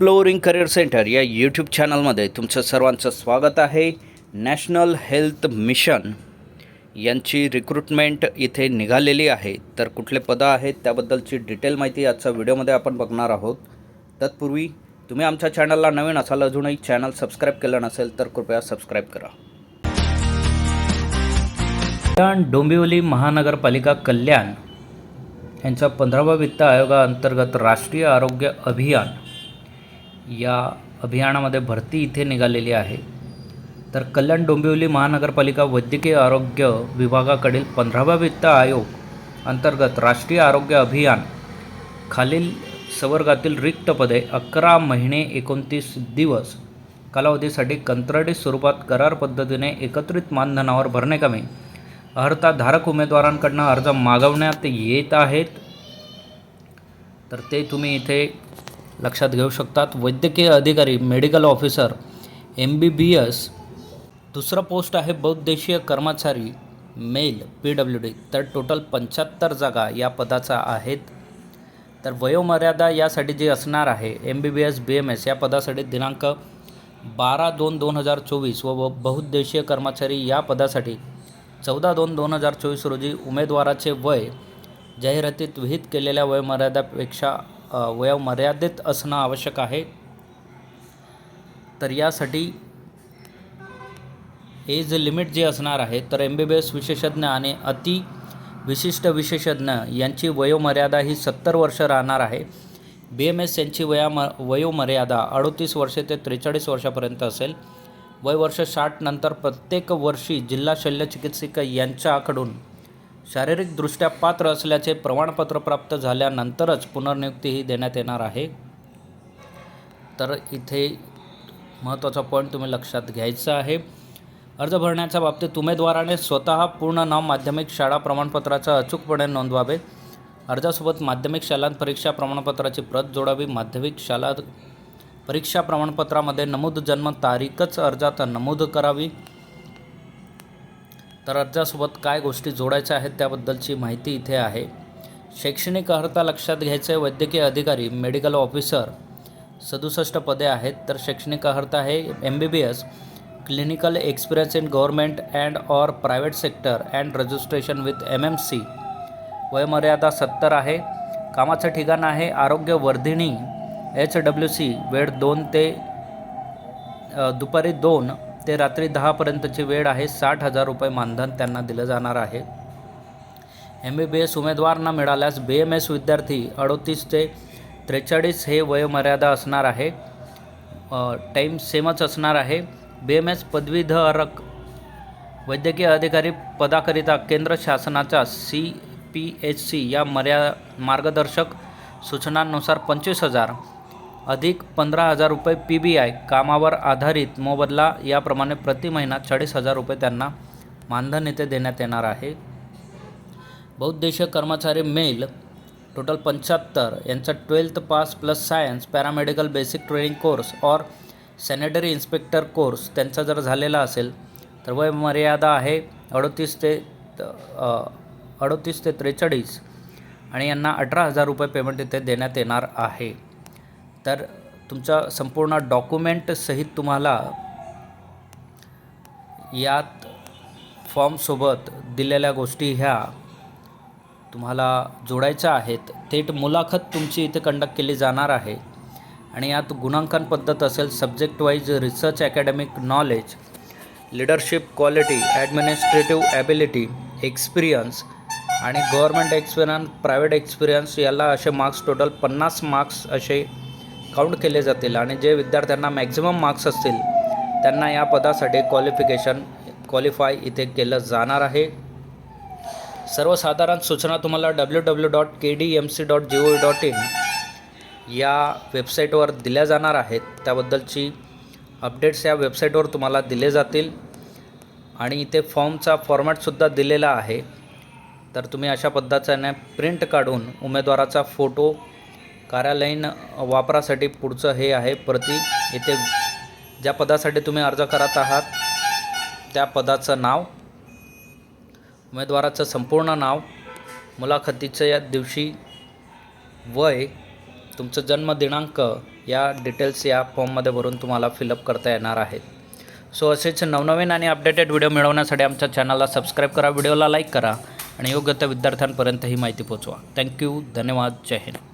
Exploring career centre या YouTube चॅनलमध्ये तुमचं सर्वांचं स्वागत आहे. नॅशनल हेल्थ मिशन यांची रिक्रुटमेंट इथे निघालेली आहे. तर कुठले पदं आहेत त्याबद्दलची डिटेल माहिती आजच्या व्हिडिओमध्ये आपण बघणार आहोत. तत्पूर्वी तुम्ही आमच्या चॅनलला नवीन असाल अजूनही चॅनल सबस्क्राईब केलं नसेल तर कृपया सबस्क्राईब करा. डोंबिवली महानगरपालिका कल्याण यांच्या पंधरावा वित्त आयोगाअंतर्गत राष्ट्रीय आरोग्य अभियान या अभियानामध्ये भरती इथे निघालेली आहे. तर कल्याण डोंबिवली महानगरपालिका वैद्यकीय आरोग्य विभागाकडील पंधरावा वित्त आयोग अंतर्गत राष्ट्रीय आरोग्य अभियान खालील संवर्गातील रिक्त पदे अकरा महिने एकोणतीस दिवस कालावधीसाठी कंत्राटी स्वरूपात करार पद्धतीने एकत्रित मानधनावर भरणे कमी. अर्हताधारक उमेदवारांकडनं अर्ज मागवण्यात येत आहेत. तर ते तुम्ही इथे लक्षात घेऊ शकतात. वैद्यकीय अधिकारी medical officer M B B S दुसरा पोस्ट आहे बहुद्देशीय कर्मचारी मेल पी डब्ल्यू डी तर टोटल पंच्याहत्तर जागा या पदाचा आहेत. तर वयोमर्यादा यासाठी जी असणार आहे M B B S B M S या पदासाठी दिनांक बारा दोन दोन हजार चोवीस व बहुद्देशीय कर्मचारी या पदासाठी चौदा दोन दोन हजार चोवीस रोजी उमेदवाराचे वय जाहिरातीत विहित केलेल्या वयोमर्यादापेक्षा वयोमर्यादेत असणं आवश्यक आहे. तर यासाठी एज लिमिट जे असणार आहे तर एम बी बी एस विशेषज्ञ आणि अति विशिष्ट विशेषज्ञ यांची वयोमर्यादा ही सत्तर वर्ष राहणार आहे. बी एम एस यांची वयाम वयोमर्यादा अडोतीस वर्षे ते त्रेचाळीस वर्षापर्यंत असेल. वयवर्ष साठ नंतर प्रत्येक वर्षी जिल्हा शल्यचिकित्सक यांच्याकडून शारीरिकदृष्ट्या पात्र असल्याचे प्रमाणपत्र प्राप्त झाल्यानंतरच पुनर्नियुक्तीही देण्यात येणार आहे. तर इथे महत्त्वाचा पॉईंट तुम्ही लक्षात घ्यायचा आहे. अर्ज भरण्याच्या बाबतीत उमेदवाराने स्वतः पूर्ण नाव माध्यमिक शाळा प्रमाणपत्राचा अचूकपणे नोंदवावे. अर्जासोबत माध्यमिक शालांत परीक्षा प्रमाणपत्राची प्रत जोडावी. माध्यमिक शाळा परीक्षा प्रमाणपत्रामध्ये नमूद जन्म तारीखच अर्जात नमूद करावी. तर अर्जासोबत काय गोष्टी जोडायच्या आहेत त्याबद्दलची माहिती इथे आहे. शैक्षणिक अर्हता लक्षात घ्यायचं वैद्यकीय अधिकारी मेडिकल ऑफिसर सदुसष्ट पदे आहेत. तर शैक्षणिक अर्हता आहे M B B S clinical experience in government and or private sector and registration with M M C वयमर्यादा सत्तर आहे. कामाचं ठिकाण आहे आरोग्य वर्धिनी एच डब्ल्यू सी वेळ दोन ते दुपारी दोन ते रात्री दहापर्यंतची वेळ आहे. साठ हजार रुपये मानधन त्यांना दिलं जाणार आहे. एम बी बी एस उमेदवार न मिळाल्यास बी एम एस विद्यार्थी अडोतीस ते त्रेचाळीस हे वयोमर्यादा असणार आहे. टाईम सेमच असणार आहे. बी एम एस पदवीधरक वैद्यकीय अधिकारी पदाकरिता केंद्र शासनाच्या सी पी एच सी या मर्या मार्गदर्शक सूचनांनुसार पंचवीस हजार अधिक पंधरा हजार रुपये पी बी आय कामावर आधारित मोबदला याप्रमाणे प्रति महिना चाळीस हजार रुपये त्यांना मानधन येथे देण्यात येणार आहे. बहुउद्देशीय कर्मचारी मेल टोटल पंच्याहत्तर यांचा twelfth pass plus science paramedical basic training course और सॅनिटरी इन्स्पेक्टर कोर्स त्यांचा जर झालेला असेल तर वय मर्यादा आहे अडतीस ते अडतीस ते त्रेचाळीस आणि यांना अठरा हजार रुपये पेमेंट इथे देण्यात येणार आहे. तर तुमचा संपूर्ण डॉक्युमेंटसहित तुम्हाला यात फॉर्मसोबत दिलेल्या गोष्टी ह्या तुम्हाला जोडायच्या आहेत. थेट मुलाखत तुमची इथे कंडक्ट केली जाणार आहे. आणि यात गुणांकन पद्धत असेल subject wise research academic knowledge leadership quality administrative ability experience आणि गव्हर्मेंट एक्सपिरियन्स प्रायव्हेट एक्सपिरियन्स याला असे मार्क्स टोटल पन्नास मार्क्स असे काउंट केले जातील आणि जे विद्यार्थ्यांना मॅक्झिमम मार्क्स असतील त्यांना या पदासाठी क्वालिफिकेशन क्वालिफाय इथे केलं जाणार आहे. सर्वसाधारण सूचना तुम्हाला W W dot K D M C dot G O dot in या वेबसाईटवर दिल्या जाणार आहेत. त्याबद्दलची अपडेट्स या वेबसाईटवर तुम्हाला दिले जातील. आणि इथे फॉर्मचा फॉर्मॅटसुद्धा दिलेला आहे. तर तुम्ही अशा पद्धतीने प्रिंट काढून उमेदवाराचा फोटो कार्यालयीन वापरासाठी पुढचं हे आहे. प्रति इथे ज्या पदासाठी तुम्ही अर्ज करत आहात त्या पदाचं नाव उमेदवाराचं संपूर्ण नाव मुलाखतीचं या दिवशी वय तुमचं जन्मदिनांक या डिटेल्स या फॉर्ममध्ये भरून तुम्हाला फिलअप करता येणार आहेत. सो असेच नवनवीन आणि अपडेटेड व्हिडिओ मिळवण्यासाठी आमच्या चॅनलला सबस्क्राईब करा व्हिडिओला लाईक करा आणि योग्य त्या विद्यार्थ्यांपर्यंत ही माहिती पोचवा थँक्यू धन्यवाद. जय हिंद.